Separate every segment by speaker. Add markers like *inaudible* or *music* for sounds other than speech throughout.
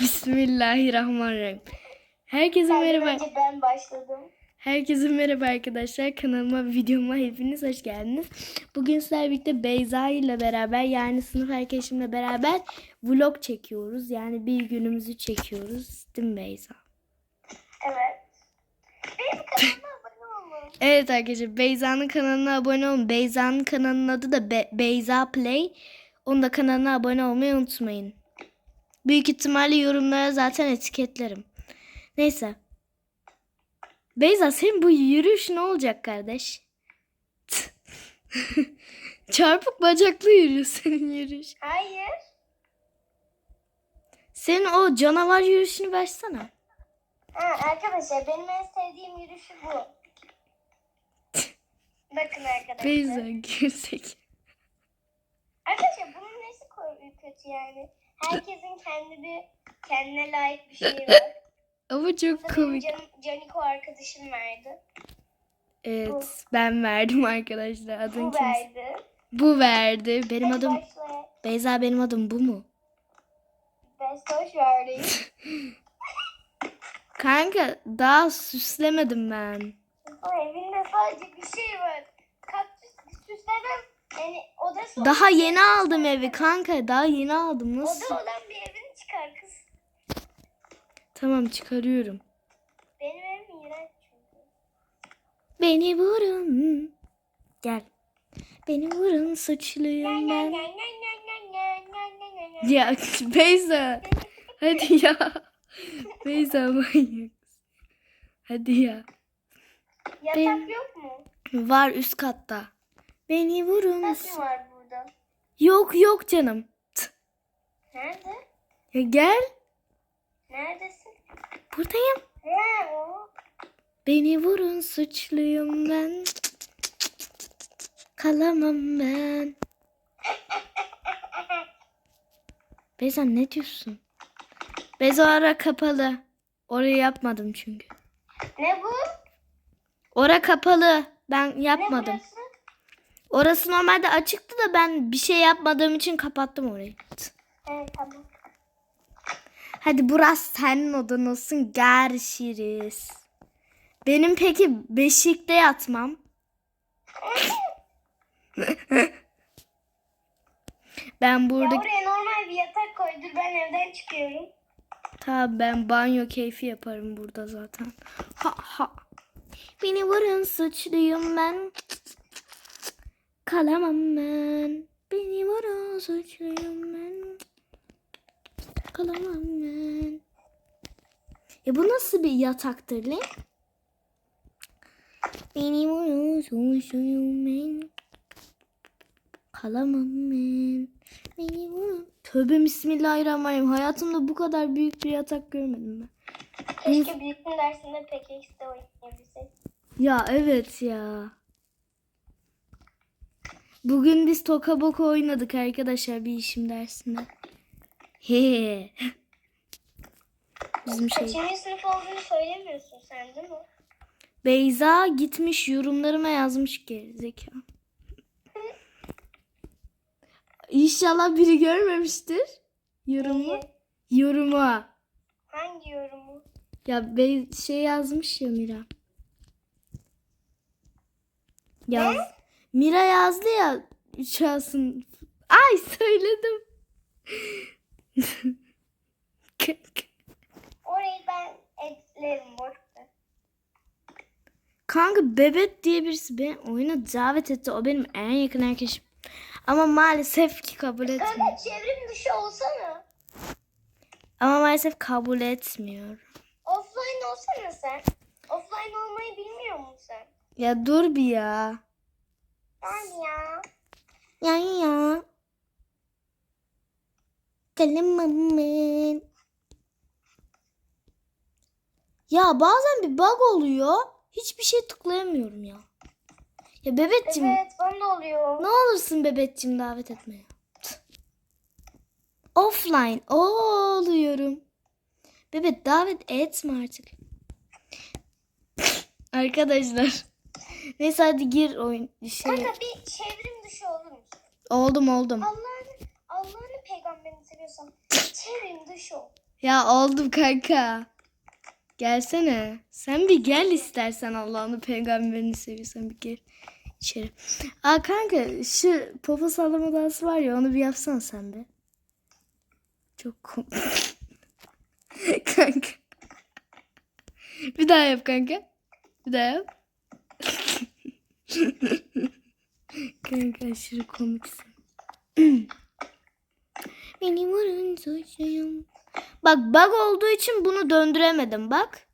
Speaker 1: Bismillahirrahmanirrahim. Herkese merhaba.
Speaker 2: Önce ben başladım.
Speaker 1: Herkese merhaba arkadaşlar. Kanalıma, videoma hepiniz hoş geldiniz. Bugün sizlerle birlikte Beyza ile beraber yani sınıf arkadaşımla beraber vlog çekiyoruz. Yani bir günümüzü çekiyoruz. Değil mi Beyza?
Speaker 2: Evet. Benim kanalıma abone olun. *laughs*
Speaker 1: Evet arkadaşlar Beyza'nın kanalına abone olun. Beyza'nın kanalının adı da Be- Beyza Play. Onun da kanalına abone olmayı unutmayın. Büyük ihtimalle yorumlara zaten etiketlerim. Neyse. Beyza senin bu yürüyüş ne olacak kardeş? *laughs* Çarpık bacaklı yürüyor senin yürüyüş.
Speaker 2: Hayır.
Speaker 1: Senin o canavar yürüyüşünü versene.
Speaker 2: Ha, arkadaşlar benim en sevdiğim yürüyüşü bu. *laughs* Bakın arkadaşlar.
Speaker 1: Beyza girsek.
Speaker 2: Arkadaşlar bunun nesi kötü yani? Herkesin kendi bir kendine layık bir şeyi *laughs* var.
Speaker 1: Ama çok
Speaker 2: Bu da benim
Speaker 1: komik.
Speaker 2: canım, Caniko arkadaşım verdi.
Speaker 1: Evet ben verdim arkadaşlar. Adın
Speaker 2: Bu
Speaker 1: kimse?
Speaker 2: verdi.
Speaker 1: Bu verdi. Benim
Speaker 2: Hadi
Speaker 1: adım
Speaker 2: başla.
Speaker 1: Beyza benim adım bu mu?
Speaker 2: Bestoş verdi. *laughs*
Speaker 1: Kanka daha süslemedim ben.
Speaker 2: O evinde sadece bir şey var. Kaktüs süslemem. Yani odası
Speaker 1: Daha yeni aldım evi kanka. Daha yeni aldım. Nasıl?
Speaker 2: Oda olan bir evini çıkar kız.
Speaker 1: Tamam çıkarıyorum.
Speaker 2: Benim evim iğrenç çünkü.
Speaker 1: Beni vurun. Gel. Beni vurun suçluyum ben. Ya Beyza. Hadi ya. Beyza *laughs* manyak. Hadi ya.
Speaker 2: Yatak yok mu?
Speaker 1: Var üst katta. Beni vurun.
Speaker 2: Nasıl var burada?
Speaker 1: Yok yok canım.
Speaker 2: Nerede?
Speaker 1: Ya gel.
Speaker 2: Neredesin?
Speaker 1: Buradayım.
Speaker 2: He o.
Speaker 1: Beni vurun suçluyum ben. Kalamam ben. *laughs* Beyza ne diyorsun? Beyza ara kapalı. Orayı yapmadım çünkü.
Speaker 2: Ne bu?
Speaker 1: Ora kapalı. Ben
Speaker 2: Ne
Speaker 1: yapmadım.
Speaker 2: burası?
Speaker 1: Orası normalde açıktı da ben bir şey yapmadığım için kapattım orayı.
Speaker 2: Evet tamam.
Speaker 1: Hadi burası senin odan olsun. Görüşürüz. Benim peki beşikte yatmam. Ben
Speaker 2: Ya
Speaker 1: burada
Speaker 2: oraya normal bir yatak koydur ben evden çıkıyorum.
Speaker 1: Tabii ben banyo keyfi yaparım burada zaten. Ha ha. Beni vurun suçluyum ben. Kalamam ben. Beni vurun suçluyum ben. Kalamam ben. E bu nasıl bir yataktır lan? Beni vurun suçluyum ben. Kalamam ben. Beni vurun. Tövbe bismillahirrahmanirrahim. Hayatımda bu kadar büyük bir yatak görmedim ben.
Speaker 2: Keşke büyüklüğün dersinde PKX'de oynayabilsek.
Speaker 1: Ya evet ya. Bugün biz Toka Boka oynadık arkadaşlar bir işim dersinde. He. Bizim şey.
Speaker 2: Kaçıncı sınıf olduğunu söylemiyorsun sen değil mi?
Speaker 1: Beyza gitmiş yorumlarıma yazmış ki zeka. İnşallah biri görmemiştir. Yorumu.
Speaker 2: Neyi?
Speaker 1: Yorumu.
Speaker 2: Hangi yorumu?
Speaker 1: Ya be şey yazmış ya Mira. Yaz. Mira yazdı ya uçağısın. Ay söyledim.
Speaker 2: Orayı ben eklerim ver.
Speaker 1: Kanka Bebet diye birisi beni oyuna davet etti. O benim en yakın arkadaşım. Ama maalesef ki kabul etmiyor.
Speaker 2: Kanka çevrim dışı olsana.
Speaker 1: Ama maalesef kabul etmiyor.
Speaker 2: Offline olsana sen. Offline olmayı bilmiyor musun sen?
Speaker 1: Ya dur bir ya.
Speaker 2: Yani ya.
Speaker 1: Ya ya. Kalemamın. Ya bazen bir bug oluyor. Hiçbir şey tıklayamıyorum ya. Ya bebetçim
Speaker 2: Evet bana da oluyor.
Speaker 1: ne olursun bebetçim davet etme ya. Tüh. Offline oluyorum. Bebet davet etme artık. *laughs* Arkadaşlar. Neyse hadi gir oyun şey.
Speaker 2: Kanka bir çevrim dışı olur musun?
Speaker 1: Oldum oldum.
Speaker 2: Allah'ını Allah'ını peygamberini seviyorsan çevrim dışı ol.
Speaker 1: Ya oldum kanka. Gelsene. Sen bir gel istersen Allah'ını peygamberini seviyorsan bir gel içeri. Aa kanka şu popo sallama dansı var ya onu bir yapsan sen be. Çok kom *laughs* kanka. Bir daha yap kanka. Bir daha yap. Kanka aşırı komiksin. Beni vurun suçluyum. Bak bug olduğu için bunu döndüremedim bak.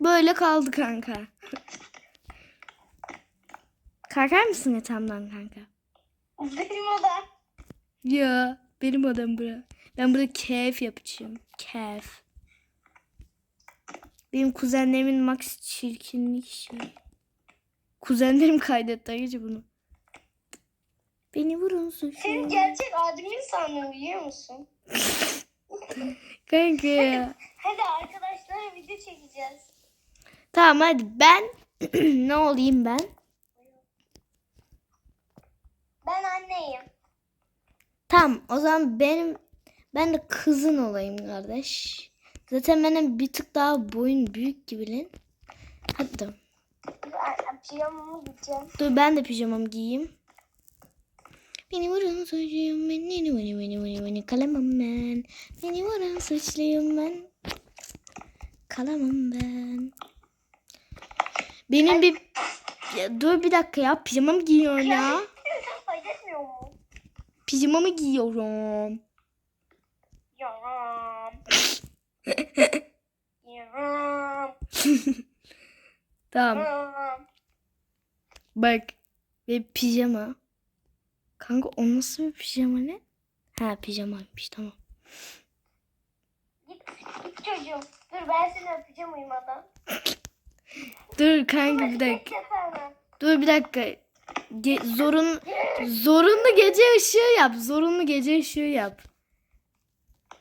Speaker 1: Böyle kaldı kanka. Kalkar mısın yatağımdan kanka?
Speaker 2: Benim odam.
Speaker 1: Ya benim odam bura. Ben burada keyif yapacağım. Keyif. Benim kuzenlerimin max çirkinlik şey. Kuzenlerim kaydetti gece bunu. Beni vurun
Speaker 2: Senin
Speaker 1: suçluyum.
Speaker 2: gerçek admin sandım biliyor musun? *laughs*
Speaker 1: Kanka ya. *laughs*
Speaker 2: Hadi arkadaşlara video çekeceğiz.
Speaker 1: Tamam hadi ben *clears throat* ne olayım ben?
Speaker 2: Ben anneyim.
Speaker 1: Tamam o zaman benim ben de kızın olayım kardeş. Zaten benim bir tık daha boyun büyük gibi lan. Hadi tamam.
Speaker 2: Ben pijamamı giyeceğim.
Speaker 1: Dur ben de pijamamı giyeyim. Beni vuran suçluyum ben. Beni beni beni beni beni kalamam ben. Beni vuran suçluyum ben. Kalamam ben. Benim bir... Ya, dur bir dakika ya pijamamı giyiyorum ya. *laughs* Pijamamı giyiyorum.
Speaker 2: Yaram. *laughs* Yaram. *laughs*
Speaker 1: Tamam. Bak. Ve pijama. Kanka o nasıl bir pijama ne? Ha pijamaymış tamam.
Speaker 2: Git, git çocuğum. Dur ben seni öpeceğim uyumadan. *laughs*
Speaker 1: Dur kanka bir dakika. Dur bir dakika. Ge- zorun zorunlu gece ışığı yap. Zorunlu gece ışığı yap.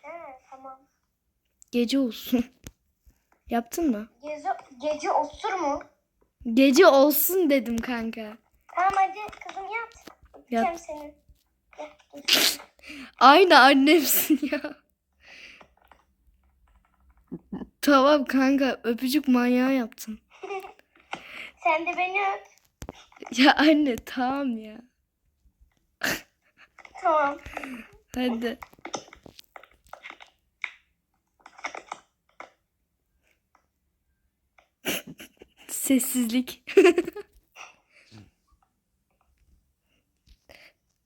Speaker 2: He tamam.
Speaker 1: Gece olsun. *laughs* Yaptın mı?
Speaker 2: Gece, gece osur mu?
Speaker 1: Gece olsun dedim kanka.
Speaker 2: Tamam hadi kızım yat. Öpeceğim
Speaker 1: Yat.
Speaker 2: seni. Gel, dur. *laughs*
Speaker 1: Aynı annemsin ya. *laughs* Tamam kanka öpücük manyağı yaptın. *laughs*
Speaker 2: Sen de beni öp.
Speaker 1: Ya anne tamam ya.
Speaker 2: Tamam.
Speaker 1: Hadi. Sessizlik. *laughs*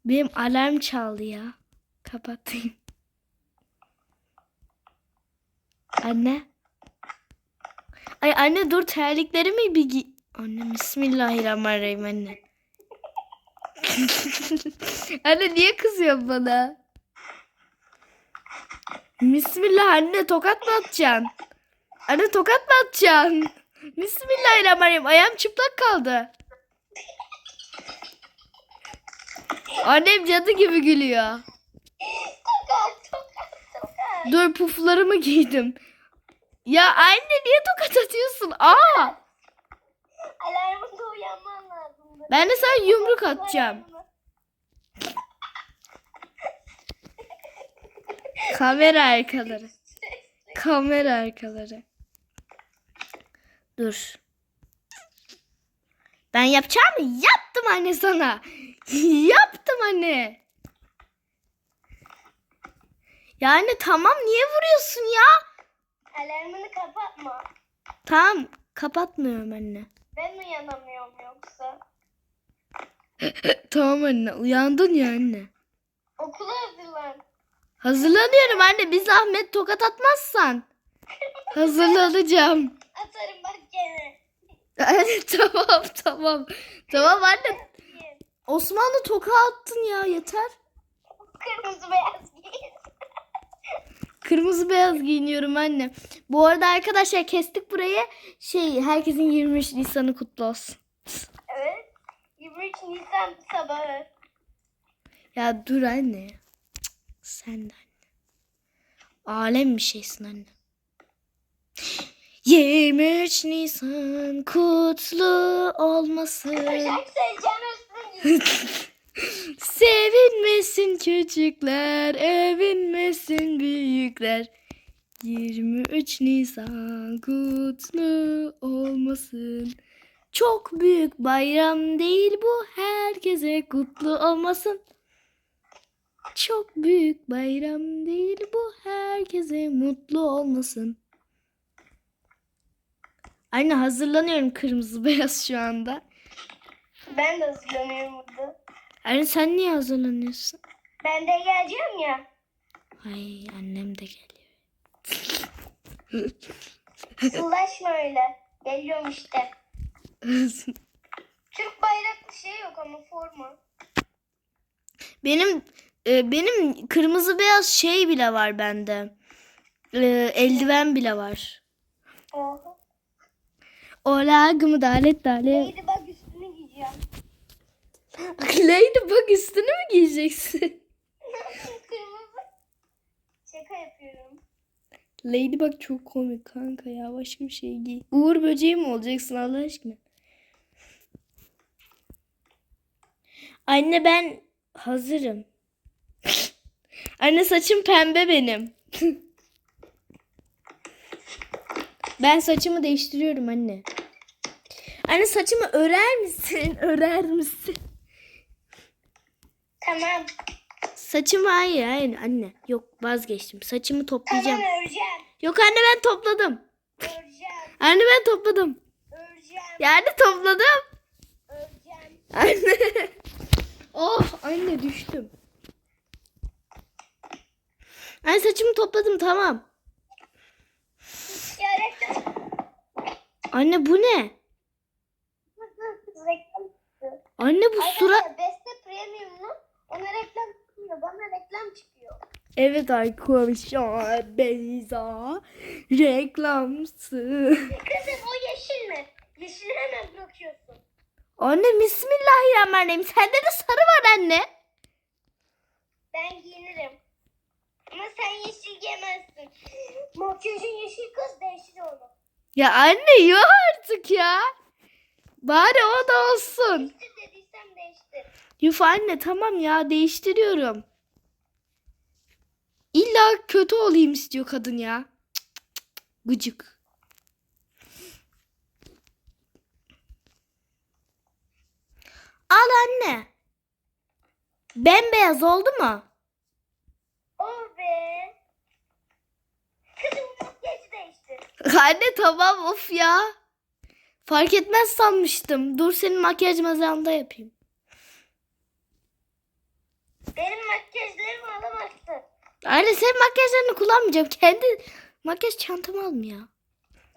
Speaker 1: Benim alarm çaldı ya. Kapatayım. Anne. Ay anne dur terliklerimi bir giy... Anne bismillahirrahmanirrahim anne. *laughs* anne niye kızıyorsun bana? Bismillah anne tokat mı atacaksın? Anne tokat mı atacaksın? Bismillahirrahmanirrahim ayağım çıplak kaldı. Annem cadı gibi gülüyor.
Speaker 2: Tokat tokat tokat.
Speaker 1: Dur puflarımı giydim. Ya anne niye tokat atıyorsun? Aa!
Speaker 2: Alarmında uyanman lazımdı.
Speaker 1: Ben de sana yumruk atacağım. Kamera arkaları. Kamera arkaları. Dur. Ben yapacağımı yaptım anne sana. *laughs* yaptım anne. Ya anne tamam niye vuruyorsun ya?
Speaker 2: Alarmını kapatma.
Speaker 1: Tamam kapatmıyorum anne.
Speaker 2: Ben uyanamıyorum yoksa. *laughs*
Speaker 1: Tamam anne uyandın ya anne.
Speaker 2: Okula hazırlan.
Speaker 1: Hazırlanıyorum anne bir zahmet tokat atmazsan. *laughs* Hazırlanacağım.
Speaker 2: Atarım bak gene. *laughs*
Speaker 1: Tamam tamam. Tamam anne. Osmanlı toka attın ya yeter.
Speaker 2: Kırmızı beyaz giyin.
Speaker 1: Kırmızı beyaz giyiniyorum anne. Bu arada arkadaşlar kestik burayı. Şey herkesin 23 Nisan'ı kutlu olsun.
Speaker 2: Evet. 23 Nisan sabahı.
Speaker 1: Ya dur anne. Cık, Sen de anne. Alem bir şeysin anne. 23 Nisan kutlu olmasın. *laughs* Sevinmesin küçükler, övünmesin büyükler. 23 Nisan kutlu olmasın. Çok büyük bayram değil bu herkese kutlu olmasın. Çok büyük bayram değil bu herkese mutlu olmasın. Anne hazırlanıyorum kırmızı *laughs* beyaz şu anda.
Speaker 2: Ben de hazırlanıyorum burada.
Speaker 1: Anne sen niye hazırlanıyorsun?
Speaker 2: Ben de geleceğim ya.
Speaker 1: Ay annem de geliyor.
Speaker 2: Ulaşma öyle. Geliyorum işte. *laughs* Türk bayraklı şey yok ama forma.
Speaker 1: benim e, benim kırmızı beyaz şey bile var bende. E, eldiven bile var.
Speaker 2: Oha.
Speaker 1: Ola gımı dalet dalet.
Speaker 2: Neydi bak üstünü giyeceğim. *laughs*
Speaker 1: Lady bak üstünü mü giyeceksin? *laughs*
Speaker 2: Kırmızı. Şaka yapıyorum.
Speaker 1: Lady bak çok komik kanka ya başka bir şey giy. Uğur böceği mi olacaksın Allah aşkına? Anne ben hazırım. *laughs* Anne saçım pembe benim. ben saçımı değiştiriyorum anne. Anne saçımı örer misin? *laughs* Örer misin?
Speaker 2: Tamam.
Speaker 1: Saçımı hayır hayır anne. Yok vazgeçtim. Saçımı toplayacağım.
Speaker 2: Tamam öreceğim.
Speaker 1: Yok anne ben topladım.
Speaker 2: Öreceğim. *laughs*
Speaker 1: Anne ben topladım.
Speaker 2: Öreceğim.
Speaker 1: Yani topladım.
Speaker 2: Öreceğim.
Speaker 1: Anne. *laughs* Oh anne düştüm. Anne saçımı topladım tamam. Anne bu ne?
Speaker 2: Reklam çıktı.
Speaker 1: Anne bu.
Speaker 2: Arkadaşlar Beste Premium'lu ona reklam çıkmıyor. Bana reklam çıkıyor.
Speaker 1: Evet arkadaşlar Beyza reklamsı.
Speaker 2: Kızım o yeşil mi? Yeşili hemen bırakıyorsun.
Speaker 1: Anne bismillahirrahmanirrahim. Sende de sarı var anne.
Speaker 2: Ben giyinirim. Ama sen yeşil giyemezsin. Makyajın yeşil kız değişir onu.
Speaker 1: Ya anne yok artık ya. Bari o da olsun.
Speaker 2: Değiştir dediysem değiştir.
Speaker 1: Yuf anne tamam ya değiştiriyorum. İlla kötü olayım istiyor kadın ya. Cık cık cık. Gıcık. Al anne. Bembeyaz oldu mu?
Speaker 2: Oh be. Kızım makyajı değiştir.
Speaker 1: Anne tamam of ya. Fark etmez sanmıştım. Dur senin makyaj mazağında yapayım.
Speaker 2: Benim makyajlarımı alamazsın.
Speaker 1: Anne senin makyajlarını kullanmayacağım. Kendi makyaj çantamı aldım ya.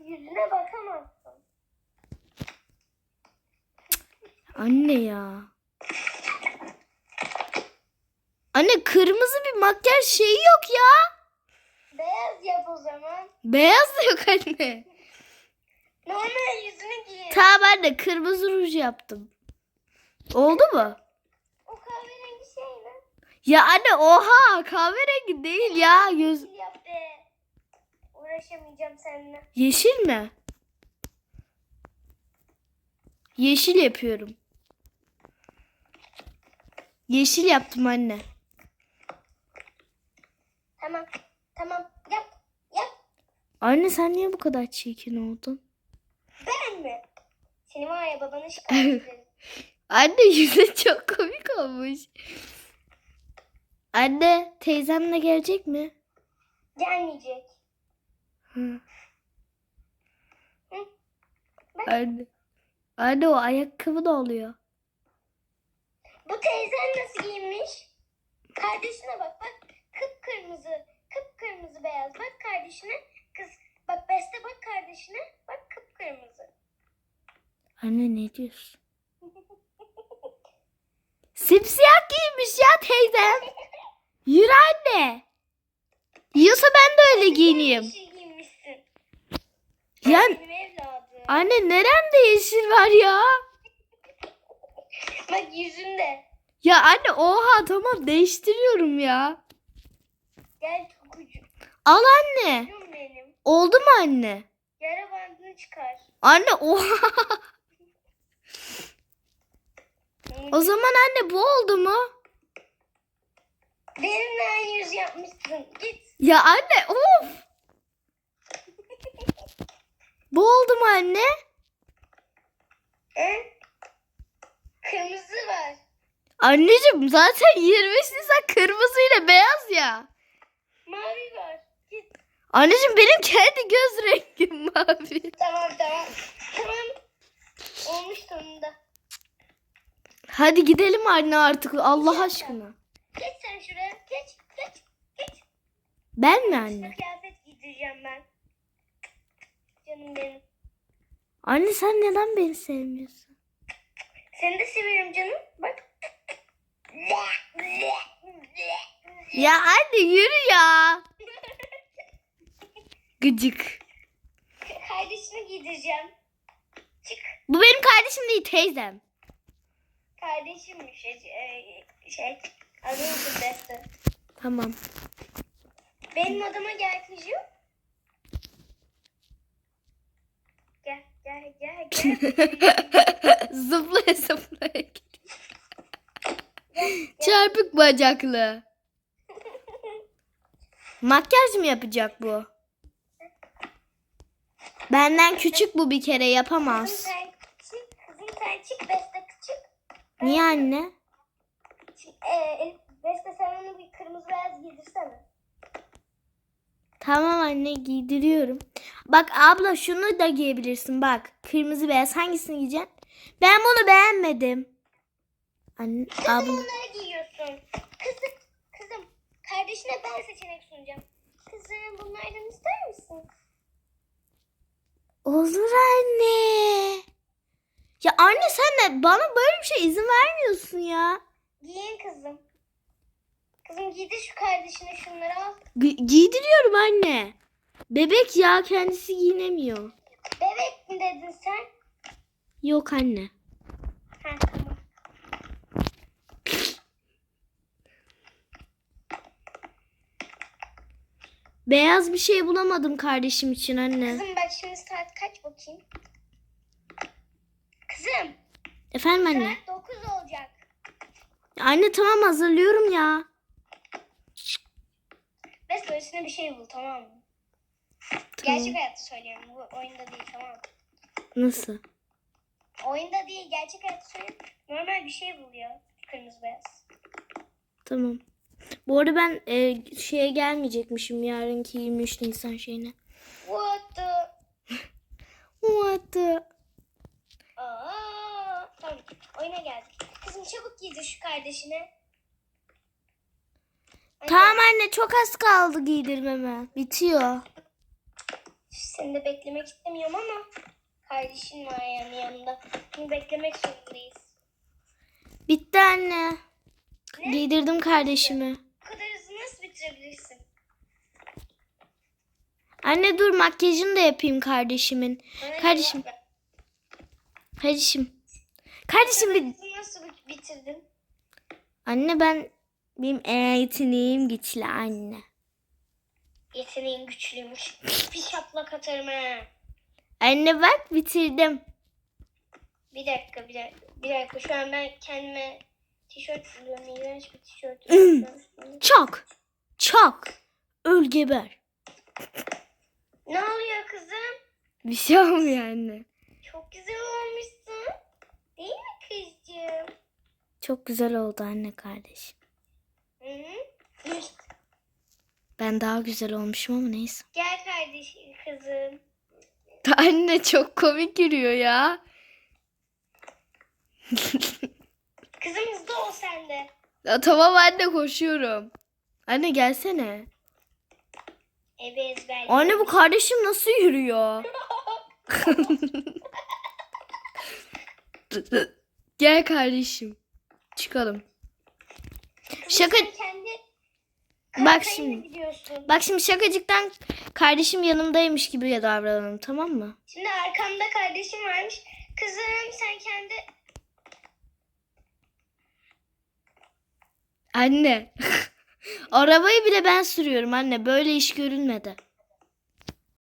Speaker 2: Yüzüne bakamazsın.
Speaker 1: Anne ya. Anne kırmızı bir makyaj şeyi yok ya.
Speaker 2: Beyaz yap o zaman.
Speaker 1: Beyaz da yok anne.
Speaker 2: Normal yüzünü giy.
Speaker 1: Tamam anne kırmızı ruj yaptım. Oldu mu?
Speaker 2: o kahverengi şey ne?
Speaker 1: Ya anne oha kahverengi değil ya. Göz...
Speaker 2: Yeşil yap be. Uğraşamayacağım seninle.
Speaker 1: Yeşil mi? Yeşil yapıyorum. Yeşil yaptım anne.
Speaker 2: Tamam. Tamam. Yap. Yap.
Speaker 1: Anne sen niye bu kadar çirkin oldun?
Speaker 2: Seni var ya babana şikayet ederim.
Speaker 1: Anne yüzü çok komik olmuş. Anne teyzem de gelecek mi?
Speaker 2: Gelmeyecek.
Speaker 1: Hı.
Speaker 2: Hı. Bak.
Speaker 1: Anne. Anne o ayakkabı da oluyor.
Speaker 2: Bu teyzen nasıl giyinmiş? Kardeşine bak bak. Kıpkırmızı. Kıpkırmızı beyaz. Bak kardeşine. Kız bak Beste bak kardeşine. Bak kıpkırmızı.
Speaker 1: Anne ne diyorsun? Simsiyah giymiş ya teyzem. Yürü anne. Yiyorsa ben de öyle giyineyim.
Speaker 2: Giyinmişsin.
Speaker 1: Ya anne neremde yeşil var ya?
Speaker 2: Bak yüzünde.
Speaker 1: Ya anne oha tamam değiştiriyorum ya.
Speaker 2: Gel tokucu.
Speaker 1: Al anne.
Speaker 2: Benim.
Speaker 1: Oldu mu anne?
Speaker 2: Yara bandını çıkar.
Speaker 1: Anne oha. *laughs* O zaman anne bu oldu mu?
Speaker 2: Benimle yüz yapmışsın. Git.
Speaker 1: Ya anne of. *laughs* Boğuldum anne.
Speaker 2: Hı? Kırmızı var.
Speaker 1: Anneciğim zaten 23 Nisan kırmızıyla beyaz ya.
Speaker 2: Mavi var. Git.
Speaker 1: Anneciğim benim kendi göz rengim *laughs* mavi.
Speaker 2: Tamam tamam. Tamam. Olmuş sonunda.
Speaker 1: Hadi gidelim anne artık Allah aşkına.
Speaker 2: Geç sen şuraya. Geç. Geç. Geç.
Speaker 1: Ben mi anne?
Speaker 2: kıyafet giydireceğim ben. Canım benim.
Speaker 1: Anne sen neden beni sevmiyorsun?
Speaker 2: Seni de seviyorum canım. Bak.
Speaker 1: Ya anne yürü ya. Gıcık.
Speaker 2: Kardeşini giydireceğim. Çık.
Speaker 1: Bu benim kardeşim değil teyzem.
Speaker 2: Kardeşimmiş. Şey, e, şey anladım Beste.
Speaker 1: Tamam.
Speaker 2: Benim adama gel kızım. Gel gel gel gel. *laughs*
Speaker 1: zıplaya zıplaya. Çarpık bacaklı. *laughs* Makyaj mı yapacak bu? Benden küçük bu bir kere
Speaker 2: Kızım
Speaker 1: yapamaz.
Speaker 2: sen çık. Kızım sen çık. Beste.
Speaker 1: Niye anne?
Speaker 2: Çık. Ee, Beste sen onu bir kırmızı beyaz giydirsene.
Speaker 1: Tamam anne giydiriyorum. Bak abla şunu da giyebilirsin bak. Kırmızı beyaz hangisini giyeceksin? Ben bunu beğenmedim. Anne
Speaker 2: Kızım
Speaker 1: abla.
Speaker 2: bunları giyiyorsun. Kızım, kızım. Kardeşine ben seçenek sunacağım. Kızım bunlardan ister misin?
Speaker 1: Olur anne. Ya anne sen de bana böyle bir şey izin vermiyorsun ya.
Speaker 2: Giyin kızım. Kızım giydir şu kardeşine şunları al.
Speaker 1: Gi- giydiriyorum anne. Bebek ya kendisi giyinemiyor.
Speaker 2: Bebek mi dedin sen?
Speaker 1: Yok anne.
Speaker 2: Ha tamam.
Speaker 1: Beyaz bir şey bulamadım kardeşim için anne.
Speaker 2: Kızım bak şimdi saat kaç bakayım. Kızım
Speaker 1: Efendim anne.
Speaker 2: saat 9 olacak.
Speaker 1: Anne tamam hazırlıyorum ya.
Speaker 2: Bes böylesine bir şey bul tamam mı?
Speaker 1: Tamam.
Speaker 2: Gerçek hayatta söylüyorum. Bu oyunda değil tamam mı?
Speaker 1: Nasıl?
Speaker 2: Oyunda değil gerçek hayatta söylüyorum. Normal bir şey bul ya. Kırmızı beyaz.
Speaker 1: Tamam. Bu arada ben e, şeye gelmeyecekmişim yarınki 23 Nisan şeyine.
Speaker 2: What the... *laughs*
Speaker 1: What the?
Speaker 2: Aa, tamam oyuna geldik. Kızım çabuk giydir şu kardeşine. Anne,
Speaker 1: Tamam anne çok az kaldı giydirmeme. Bitiyor.
Speaker 2: Seni de beklemek istemiyorum ama kardeşin var yani yanında. Bunu beklemek zorundayız.
Speaker 1: Bitti anne.
Speaker 2: Ne?
Speaker 1: Giydirdim kardeşimi.
Speaker 2: Bu kadar hızlı nasıl bitirebilirsin?
Speaker 1: Anne dur makyajını da yapayım kardeşimin.
Speaker 2: Bana
Speaker 1: Kardeşim.
Speaker 2: ver.
Speaker 1: Kardeşim. Kardeşim bir...
Speaker 2: Nasıl bit- bitirdin?
Speaker 1: Anne ben benim yeteneğim güçlü anne.
Speaker 2: Yeteneğin güçlüymüş. Bir şaplak atarım ha.
Speaker 1: Anne bak bitirdim.
Speaker 2: Bir dakika bir dakika. Bir dakika şu an ben kendime tişört buluyorum. İğrenç bir tişört.
Speaker 1: Hmm. Çok. Çok. Öl geber.
Speaker 2: ne oluyor kızım?
Speaker 1: Bir şey olmuyor anne.
Speaker 2: Çok güzel olmuşsun. Değil mi kızcığım?
Speaker 1: Çok güzel oldu anne kardeşim.
Speaker 2: Hı hı.
Speaker 1: Ben daha güzel olmuşum ama neyse.
Speaker 2: Gel kardeşim kızım.
Speaker 1: Anne çok komik yürüyor ya. *laughs*
Speaker 2: Kızım hızlı ol sen de.
Speaker 1: ya tamam anne koşuyorum. Anne gelsene.
Speaker 2: Eve ezber.
Speaker 1: Anne bu kardeşim nasıl yürüyor? *laughs* Gel kardeşim. Çıkalım. Şaka-
Speaker 2: kendi
Speaker 1: Bak şimdi. Bak şimdi şakacıktan kardeşim yanımdaymış gibi davranalım tamam mı?
Speaker 2: Şimdi arkamda kardeşim varmış. Kızım sen kendi
Speaker 1: Anne. *laughs* Arabayı bile ben sürüyorum anne. Böyle iş görünmedi.